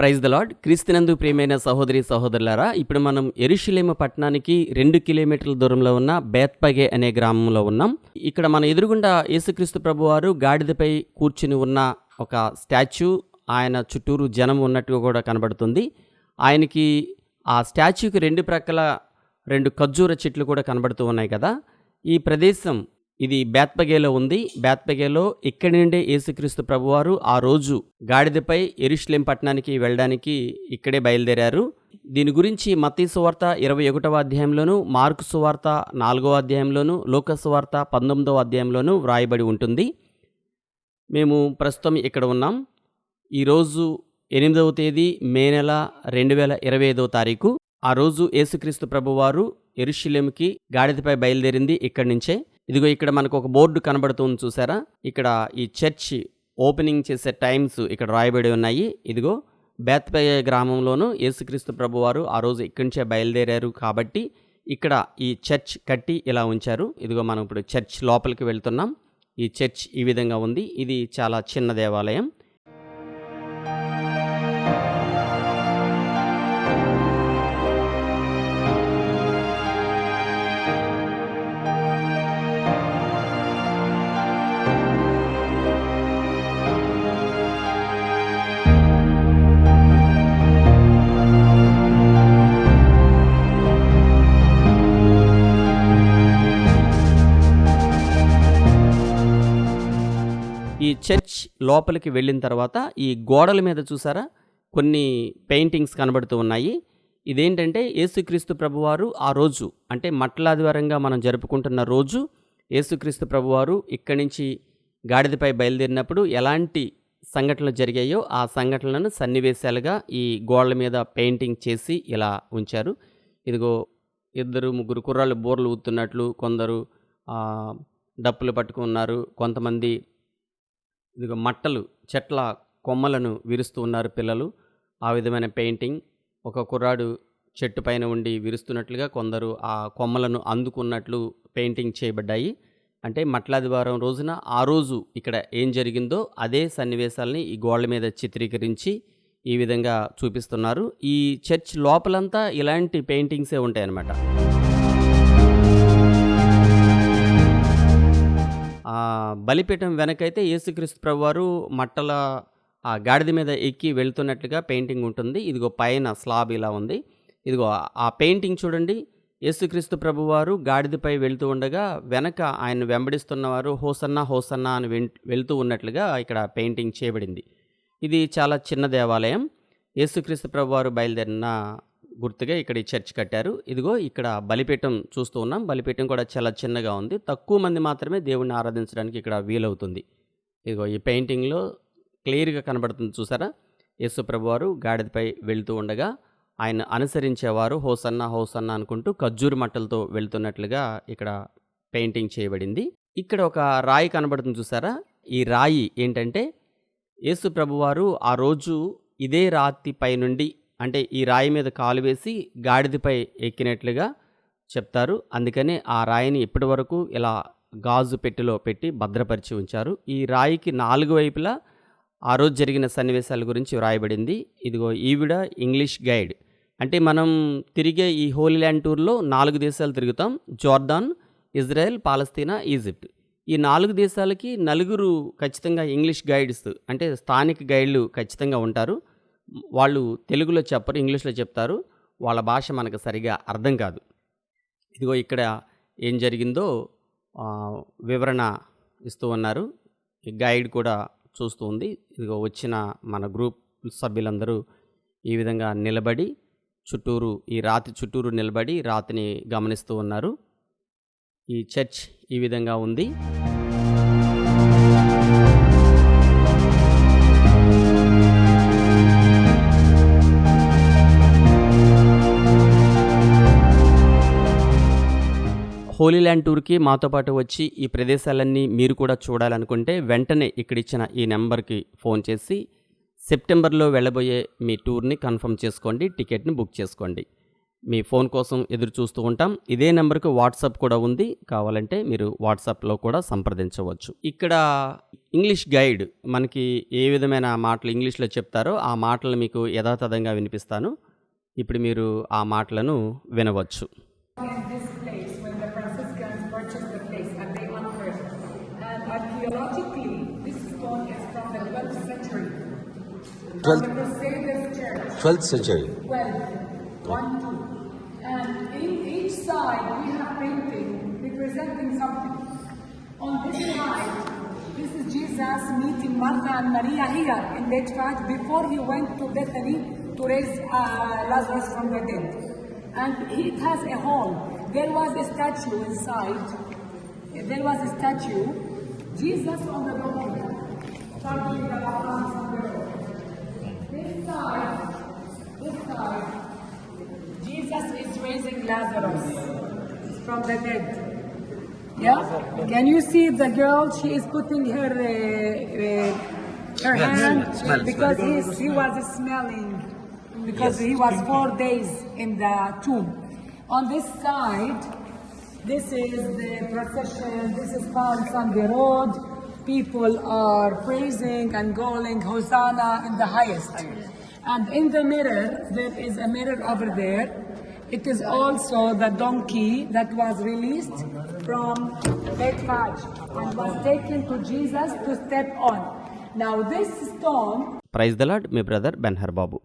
Praise the lord క్రీస్తునందు ప్రియమైన సహోదరి సహోదరులారా ఇప్పుడు మనం ఎరుషులేమ పట్టణానికి రెండు కిలోమీటర్ల దూరంలో ఉన్న బేత్పగే అనే గ్రామంలో ఉన్నాం. ఇక్కడ మన ఎదురుగుండా యేసుక్రీస్తు ప్రభువారు గాడిదపై కూర్చుని ఉన్న ఒక స్టాచ్యూ ఆయన చుట్టూరు జనం ఉన్నట్టుగా కూడా కనబడుతుంది. ఆయనకి ఆ స్టాచ్యూకి రెండు ప్రక్కల రెండు ఖర్జూర చెట్లు కూడా కనబడుతూ ఉన్నాయి కదా. ఈ ప్రదేశం ఇది బేత్పగేలో ఉంది. బేత్పగేలో ఇక్కడి నుండే యేసుక్రీస్తు ప్రభువారు ఆ రోజు గాడిదపై ఎరుష్లేం పట్టణానికి వెళ్ళడానికి ఇక్కడే బయలుదేరారు. దీని గురించి మత్తీ సువార్త ఇరవై ఒకటవ అధ్యాయంలోను మార్కు సువార్త నాలుగవ అధ్యాయంలోను లోకసువార్త పంతొమ్మిదవ అధ్యాయంలోను వ్రాయబడి ఉంటుంది. మేము ప్రస్తుతం ఇక్కడ ఉన్నాం. ఈరోజు ఎనిమిదవ తేదీ మే నెల రెండు వేల ఇరవై ఐదవ తారీఖు. ఆ రోజు యేసుక్రీస్తు ప్రభువారు ఎరుషులేంకి గాడిదపై బయలుదేరింది ఇక్కడి నుంచే. ఇదిగో ఇక్కడ మనకు ఒక బోర్డు కనబడుతుంది చూసారా? ఇక్కడ ఈ చర్చ్ ఓపెనింగ్ చేసే టైమ్స్ ఇక్కడ రాయబడి ఉన్నాయి. ఇదిగో బేత్పయ గ్రామంలోను యేసుక్రీస్తు ప్రభువారు ఆ రోజు ఇక్కడి నుంచే బయలుదేరారు కాబట్టి ఇక్కడ ఈ చర్చ్ కట్టి ఇలా ఉంచారు. ఇదిగో మనం ఇప్పుడు చర్చ్ లోపలికి వెళ్తున్నాం. ఈ చర్చ్ ఈ విధంగా ఉంది. ఇది చాలా చిన్న దేవాలయం. ఈ చర్చ్ లోపలికి వెళ్ళిన తర్వాత ఈ గోడల మీద చూసారా? కొన్ని పెయింటింగ్స్ కనబడుతూ ఉన్నాయి. ఇదేంటంటే యేసుక్రీస్తు ప్రభువారు ఆ రోజు అంటే మట్లాదివారంగా మనం జరుపుకుంటున్న రోజు యేసుక్రీస్తు ప్రభువారు ఇక్కడి నుంచి గాడిదపై బయలుదేరినప్పుడు ఎలాంటి సంఘటనలు జరిగాయో ఆ సంఘటనలను సన్నివేశాలుగా ఈ గోడల మీద పెయింటింగ్ చేసి ఇలా ఉంచారు. ఇదిగో ఇద్దరు ముగ్గురు కుర్రాళ్ళు బోర్లు ఊతున్నట్లు కొందరు డప్పులు పట్టుకున్నారు కొంతమంది ఇదిగో మట్టలు చెట్ల కొమ్మలను విరుస్తూ ఉన్నారు పిల్లలు. ఆ విధమైన పెయింటింగ్ ఒక కుర్రాడు చెట్టు పైన ఉండి విరుస్తున్నట్లుగా కొందరు ఆ కొమ్మలను అందుకున్నట్లు పెయింటింగ్ చేయబడ్డాయి. అంటే మట్లాదివారం రోజున ఆ రోజు ఇక్కడ ఏం జరిగిందో అదే సన్నివేశాలని ఈ గోడల మీద చిత్రీకరించి ఈ విధంగా చూపిస్తున్నారు. ఈ చర్చ్ లోపలంతా ఇలాంటి పెయింటింగ్సే ఉంటాయన్నమాట. ఆ బలిపీఠం వెనకైతే యేసుక్రీస్తు ప్రభువారు మట్టల ఆ గాడిద మీద ఎక్కి వెళ్తున్నట్లుగా పెయింటింగ్ ఉంటుంది. ఇదిగో పైన స్లాబ్ ఇలా ఉంది. ఇదిగో ఆ పెయింటింగ్ చూడండి. యేసుక్రీస్తు ప్రభువారు గాడిదపై వెళ్తూ ఉండగా వెనక ఆయన వెంబడిస్తున్నవారు హోసన్నా హోసన్నా అని వెళ్తూ ఉన్నట్లుగా ఇక్కడ పెయింటింగ్ చేయబడింది. ఇది చాలా చిన్న దేవాలయం. యేసుక్రీస్తు ప్రభువారు బయలుదేరిన గుర్తుగా ఇక్కడ ఈ చర్చ్ కట్టారు. ఇదిగో ఇక్కడ బలిపీఠం చూస్తూ ఉన్నాం. బలిపీఠం కూడా చాలా చిన్నగా ఉంది. తక్కువ మంది మాత్రమే దేవుణ్ణి ఆరాధించడానికి ఇక్కడ వీలవుతుంది. ఇదిగో ఈ పెయింటింగ్లో క్లియర్గా కనబడుతుంది చూసారా? యేసుప్రభు వారు గాడిదపై వెళుతూ ఉండగా ఆయన అనుసరించేవారు హోసన్న హోసన్న అనుకుంటూ ఖర్జూరు మట్టలతో వెళుతున్నట్లుగా ఇక్కడ పెయింటింగ్ చేయబడింది. ఇక్కడ ఒక రాయి కనబడుతుంది చూసారా? ఈ రాయి ఏంటంటే యేసు ప్రభువారు ఆ రోజు ఇదే రాతి పై నుండి అంటే ఈ రాయి మీద కాలు వేసి గాడిదపై ఎక్కినట్లుగా చెప్తారు. అందుకనే ఆ రాయిని ఇప్పటి వరకు ఇలా గాజు పెట్టెలో పెట్టి భద్రపరిచి ఉంచారు. ఈ రాయికి నాలుగు వైపులా ఆ రోజు జరిగిన సన్నివేశాల గురించి వ్రాయబడింది. ఇదిగో ఈవిడ ఇంగ్లీష్ గైడ్. అంటే మనం తిరిగే ఈ హోలీ ల్యాండ్ టూర్లో నాలుగు దేశాలు తిరుగుతాం. Jordan Israel Palestine Egypt. ఈ నాలుగు దేశాలకి నలుగురు ఖచ్చితంగా ఇంగ్లీష్ గైడ్స్ అంటే స్థానిక గైడ్లు ఖచ్చితంగా ఉంటారు. వాళ్ళు తెలుగులో చెప్పరు ఇంగ్లీష్లో చెప్తారు. వాళ్ళ భాష మనకు సరిగా అర్థం కాదు. ఇదిగో ఇక్కడ ఏం జరిగిందో వివరణ ఇస్తూ ఉన్నారు. ఈ గైడ్ కూడా చూస్తూ ఉంది. ఇదిగో వచ్చిన మన గ్రూప్ సభ్యులందరూ ఈ విధంగా నిలబడి చుట్టూరు ఈ రాతి చుట్టూరు నిలబడి రాతిని గమనిస్తూ ఉన్నారు. ఈ చర్చ్ ఈ విధంగా ఉంది. హోలీ ల్యాండ్ టూర్కి మాతో పాటు వచ్చి ఈ ప్రదేశాలన్నీ మీరు కూడా చూడాలనుకుంటే వెంటనే ఇక్కడ ఇచ్చిన ఈ నెంబర్కి ఫోన్ చేసి సెప్టెంబర్లో వెళ్ళబోయే మీ టూర్ని కన్ఫర్మ్ చేసుకోండి టికెట్ని బుక్ చేసుకోండి. మీ ఫోన్ కోసం ఎదురు చూస్తూ ఉంటాం. ఇదే నెంబర్కి వాట్సాప్ కూడా ఉంది. కావాలంటే మీరు వాట్సాప్లో కూడా సంప్రదించవచ్చు. ఇక్కడ ఇంగ్లీష్ గైడ్ మనకి ఏ విధమైన మాటలు ఇంగ్లీష్లో చెప్తారో ఆ మాటలు మీకు యథాతథంగా వినిపిస్తాను. ఇప్పుడు మీరు ఆ మాటలను వినవచ్చు. 12th the 12th century. 12. 1, 2. And in each side, we have painting representing something. On this side, this is Jesus meeting Martha and Maria here in Bethphage before he went to Bethany to raise uh, Lazarus from the dead. And it has a hole. There was a statue inside. There was a statue. Jesus on the around on the road. This side, this side, Jesus is raising Lazarus from the dead. Yeah? Can you see the girl? She is putting her uh, uh, her hand smell, because he, he was smelling because he was four days in the tomb. On this side, this is the procession. This is Palm Sunday Road people are praising and calling Hosanna in the highest. And in the mirror, there is a mirror over there. It is also the donkey that was released from Bethphage and was taken to Jesus to step on. Now this stone. Praise the Lord, my brother Benhar Babu.